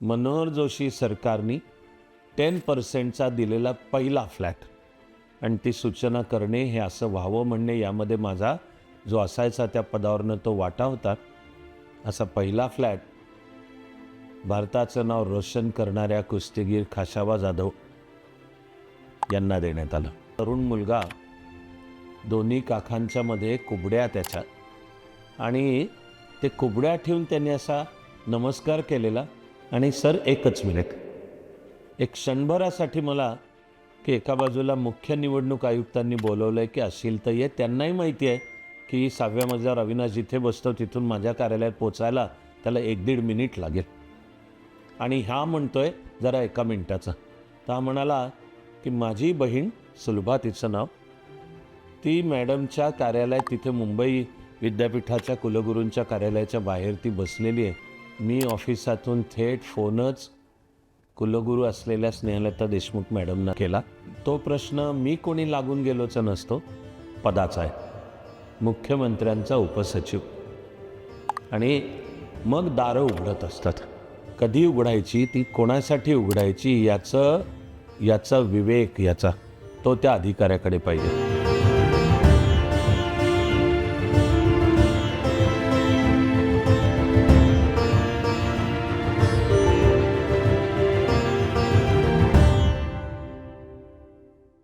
मनोहर जोशी सरकारने टेन पर्सेंटचा दिलेला पहिला फ्लॅट. आणि ती सूचना करणे हे असं व्हावं म्हणणे यामध्ये माझा जो असायचा त्या पदावरनं तो वाटा होता. असा पहिला फ्लॅट भारताचं नाव रोशन करणाऱ्या कुस्तीगीर खाशाबा जाधव यांना देण्यात आलं. तरुण मुलगा दोन्ही काखांच्या मध्ये कुबड्या त्याच्या. आणि ते कुबड्या ठेवून त्यांनी असा नमस्कार केलेला. आणि सर एकच मिनिट. एक क्षणभरासाठी मला की एका बाजूला मुख्य निवडणूक आयुक्तांनी बोलवलं आहे की असेल तर ये. त्यांनाही माहिती आहे की सहाव्या मजल्यावर अविनाश जिथे बसतो तिथून माझ्या कार्यालयात पोचायला त्याला एक दीड मिनिट लागेल. आणि हा आहे जरा एका मिनिटाचा. तर हा म्हणाला की माझी बहीण सुलभा तिचं नाव. ती मॅडमच्या कार्यालयात तिथे मुंबई विद्यापीठाच्या कुलगुरूंच्या कार्यालयाच्या बाहेर ती बसलेली आहे. मी ऑफिसातून थेट फोनच कुलगुरू असलेल्या स्नेहलता देशमुख मॅडमनं केला. तो प्रश्न मी कोणी लागून गेलोच नसतो पदाचा आहे. मुख्यमंत्र्यांचा उपसचिव. आणि मग दारं उघडत असतात. कधी उघडायची ती कोणासाठी उघडायची याचं याचा विवेक याचा तो त्या अधिकाऱ्याकडे पाहिजे.